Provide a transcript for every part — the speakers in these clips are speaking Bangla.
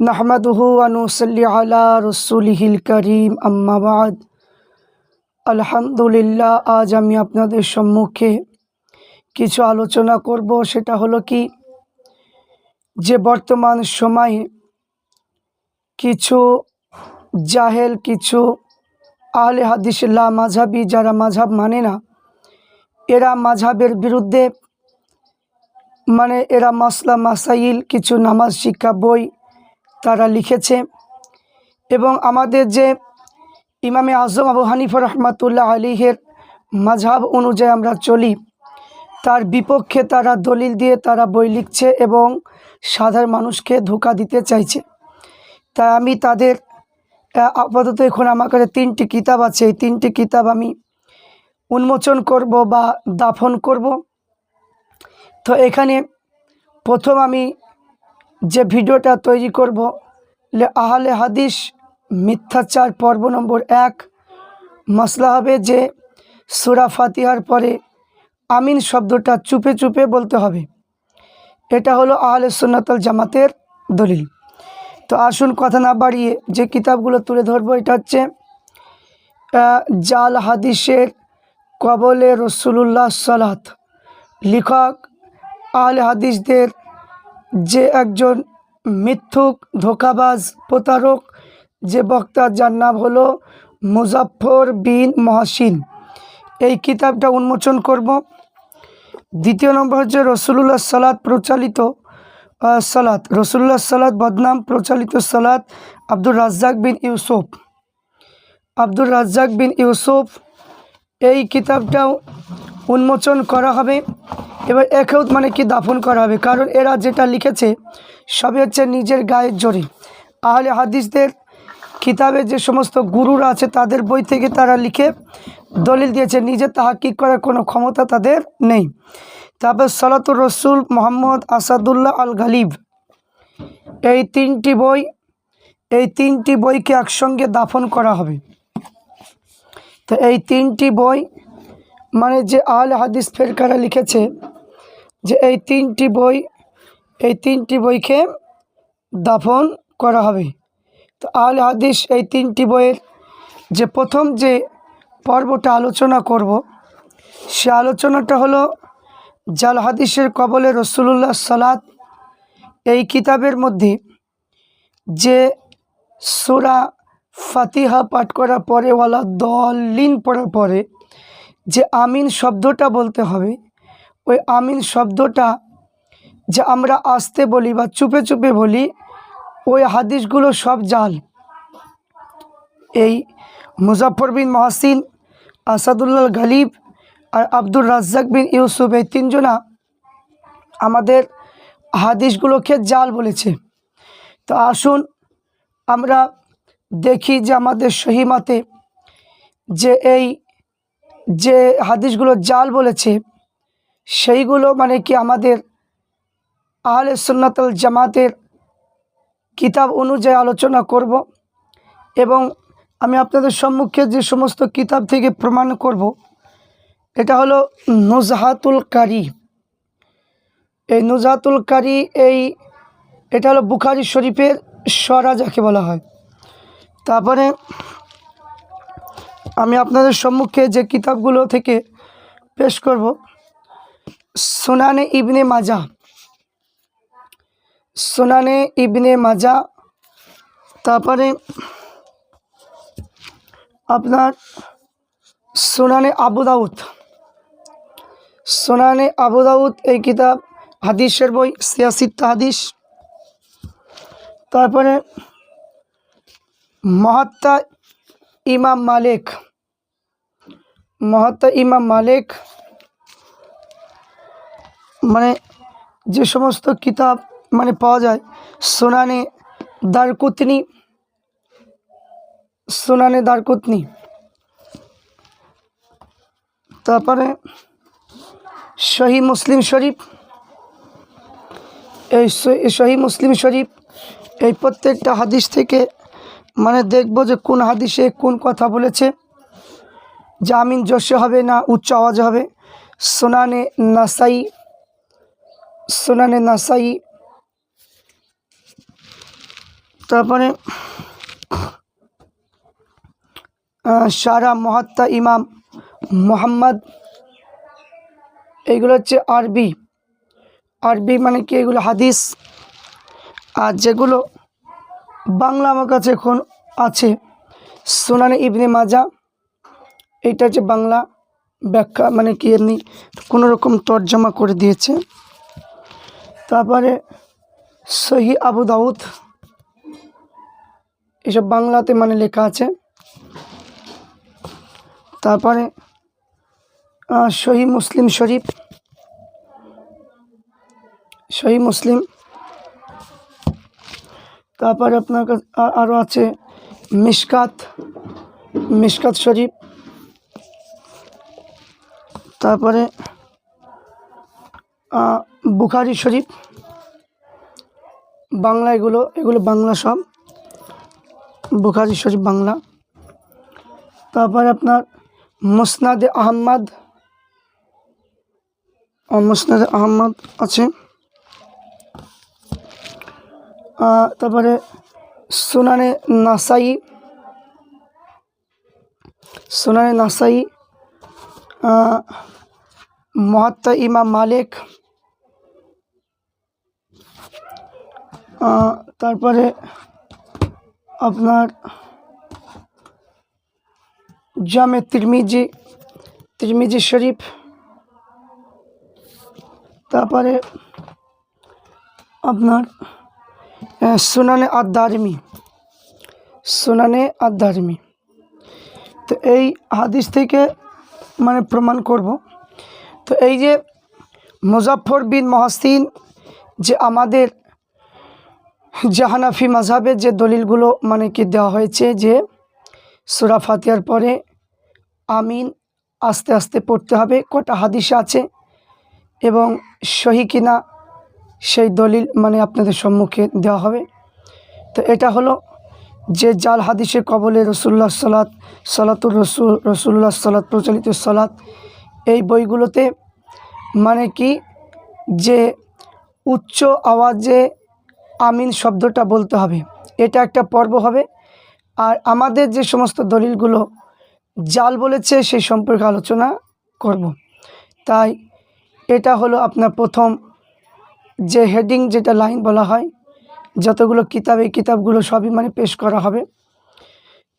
নাহমাদুহু আনুসল্লি আলা রসুলিহিল করিম আম্মাবাদ আলহামদুলিল্লাহ, আজ আমি আপনাদের সম্মুখে কিছু আলোচনা করব, সেটা হলো কি, যে বর্তমান সময়ে কিছু জাহেল, কিছু আহলে হাদিস মাঝাবি যারা মাঝাব মানে না, এরা মাঝাবের বিরুদ্ধে মানে এরা মাসলা, মাসাইল, কিছু নামাজ শিক্ষা, বই তারা লিখেছে এবং আমাদের যে ইমামে আজম আবু হানিফ রহমাতুল্লাহ আলিহের মাঝাব অনুযায়ী আমরা চলি, তার বিপক্ষে তারা দলিল দিয়ে তারা বই লিখছে এবং সাধারণ মানুষকে ধোকা দিতে চাইছে। তাই আমি তাদের আপাতত এখন আমার কাছে তিনটি কিতাব আছে। এই তিনটি কিতাব আমি উন্মোচন করব বা দাফন করব। তো এখানে প্রথম আমি যে ভিডিওটা তৈরি করব, লে আহলে হাদিস মিথ্যাচার পর্ব নম্বর এক। মশলা হবে যে সুরা ফাতিহার পরে আমিন শব্দটা চুপে চুপে বলতে হবে। এটা হলো আহলে সুন্নাতল জামাতের দলিল। তো আসুন কথা না বাড়িয়ে যে কিতাবগুলো তুলে ধরবো, এটা হচ্ছে জাল হাদিসের কবলে রসুল্লাহ সালাত। লেখক আহলে হাদিসদের যে একজন মিথ্যুক, ধোকাবাজ, প্রতারক, যে বক্তা যার নাম হলো মুজাফর বিন মহাসিন। এই কিতাবটা উন্মোচন করব। দ্বিতীয় নম্বর হচ্ছে রসুল্লাহ সালাদ প্রচালিত সালাত। রসুল্লাহ সালাদ বদনাম প্রচালিত সালাত আব্দুর রাজ্জাক বিন ইউসুফ। আব্দুর রাজ্জাক বিন ইউসুফ এই কিতাবটাও উন্মোচন করা হবে এবার একেও মানে কি দাফন করা হবে। কারণ এরা যেটা লিখেছে, সবই হচ্ছে নিজের গায়ের জোরে। আহলে হাদিসদের কিতাবে যে সমস্ত গুরুরা আছে, তাদের বই থেকে তারা লিখে দলিল দিয়েছে, নিজে তাহাকিক করার কোনো ক্ষমতা তাদের নেই। তারপর সলাতুর রসুল মোহাম্মদ আসাদুল্লাহ আল গালিব এই তিনটি বই, এই তিনটি বইকে একসঙ্গে দাফন করা হবে। তো এই তিনটি বই মানে যে আল হাদিস ফেরকারা লিখেছে যে এই তিনটি বই, এই তিনটি বইকে দাফন করা হবে। তো আল হাদিস এই তিনটি বইয়ের যে প্রথম যে পর্বটা আলোচনা করব, সে আলোচনাটা হলো জাল হাদিসের কবলে রসুল্লাহ সালাত, এই কিতাবের মধ্যে যে সুরা ফাতিহা পাঠ করার পরে, ওয়ালা দলিন পড়ার পরে যে আমিন শব্দটা বলতে হবে, ওই আমিন শব্দটা যে আমরা আসতে বলি বা চুপে চুপে বলি, ওই হাদিসগুলো সব জাল। এই মুজাফর বিন মহাসিন আসাদুল্লাহ গালিব আর আব্দুর রাজ্জাক বিন ইউসুফ, এই তিনজনা আমাদের হাদিসগুলোকে জাল বলেছে। তো আসুন আমরা দেখি যে আমাদের সহিমাতে যে এই যে হাদিসগুলো জাল বলেছে, সেইগুলো মানে কি আমাদের আহলে সুন্নাতল জামাতের কিতাব অনুযায়ী আলোচনা করব এবং আমি আপনাদের সম্মুখে যে সমস্ত কিতাব থেকে প্রমাণ করব, এটা হলো নুজহাতুল কারি। এই নুজহাতুল কারি এই, এটা হলো বুখারি শরীফের সরা যাকে বলা হয়। তারপরে আমি আপনাদের সম্মুখে যে কিতাবগুলো থেকে পেশ করব, সোনানে ইবনে মাজা। সোনানে ইবনে মাজা, তারপরে আপনার সোনানে আবু দাউদ। সোনানে আবু দাউদ এই কিতাব, হাদিসের বই সিয়াসিত্তা হাদিস। তারপরে মহাত্মা ইমাম মালিক। মহাত্মা ইমাম মালিক মানে যে সমস্ত কিতাব মানে পাওয়া যায়, সোনানে দারকুতনি সোনানে দারকুতনি। তারপরে শহী মুসলিম শরীফ, এই শহী মুসলিম শরীফ, এই প্রত্যেকটা হাদিস থেকে মানে দেখব যে কোন হাদিসে কোন কথা বলেছে। জামিন জোশে হবে না, উচ্চ আওয়াজে হবে। সোনানে নাসাই সোনানে নাসাই। তারপরে সারা মহাত্মা ইমাম মোহাম্মদ এইগুলো হচ্ছে আরবি। আরবি মানে কি? এগুলো হাদিস। আর যেগুলো বাংলা আমার কাছে এখন আছে। সোনানে ইবনে মাজা এইটা হচ্ছে বাংলা ব্যাখ্যা মানে কি এমনি কোনো রকম তর্জমা করে দিয়েছে। তারপরে সহি আবু দাউদ, এসব বাংলাতে মানে লেখা আছে। তারপরে সহি মুসলিম শরীফ, সহি মুসলিম। তারপরে আপনার কাছে আরও আছে মিশকাত মিশকাত শরীফ। তারপরে বুখারি শরীফ, বাংলা এগুলো এগুলো বাংলা সব। বুখারি শরীফ বাংলা। তারপরে আপনার মুসনাদে আহম্মদ মুসনাদে আহম্মদ আছে। তারপরে সুনানে নাসাই সুনানে নাসাই আহ, মহাত্মা ইমাম মালিক আহ, তারপরে আপনার জামে তিরমিজি তিরমিজি শরীফ তারপরে আপনার আহ, সুনানে আদারমি সুনানে আদারমি তো এই হাদিস থেকে মানে প্রমাণ করব। তো এই যে মুজাফর বিন মহাসিন যে আমাদের জাহানাফি মাঝাবের যে দলিলগুলো মানে কি দেওয়া হয়েছে যে সুরা ফাতিয়ার পরে আমিন আস্তে আস্তে পড়তে হবে, কটা হাদিস আছে এবং সহি কিনা সেই দলিল মানে আপনাদের সম্মুখে দেওয়া হবে। তো এটা হলো যে জাল হাদিসে কবলে রসুল্লাহ সালাত, সালাতুর রসুল, রসুল্লাহ সালাত, প্রচলিত সালাত, এই বইগুলোতে মানে কি? যে উচ্চ আওয়াজে আমিন শব্দটা বলতে হবে। এটা একটা পর্ব হবে। আর আমাদের যে সমস্ত দলিলগুলো জাল বলেছে সেই সম্পর্কে আলোচনা করব। তাই এটা হলো আপনার প্রথম যে হেডিং, যেটা লাইন বলা হয় যতগুলো কিতাব, এই কিতাবগুলো সবই মানে পেশ করা হবে।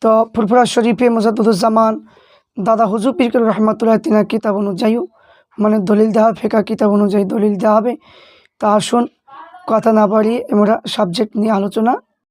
তো ফুরফুরা শরীফে মোজাদুজ্জামান দাদা হুজুর পিরকুল রহমাতুল্লাহ তিনার কিতাব অনুযায়ীও মানে দলিল দেওয়া, ফেকা কিতাব অনুযায়ী দলিল দেওয়া হবে। তা আসুন, কথা না বাড়িয়ে আমরা সাবজেক্ট নিয়ে আলোচনা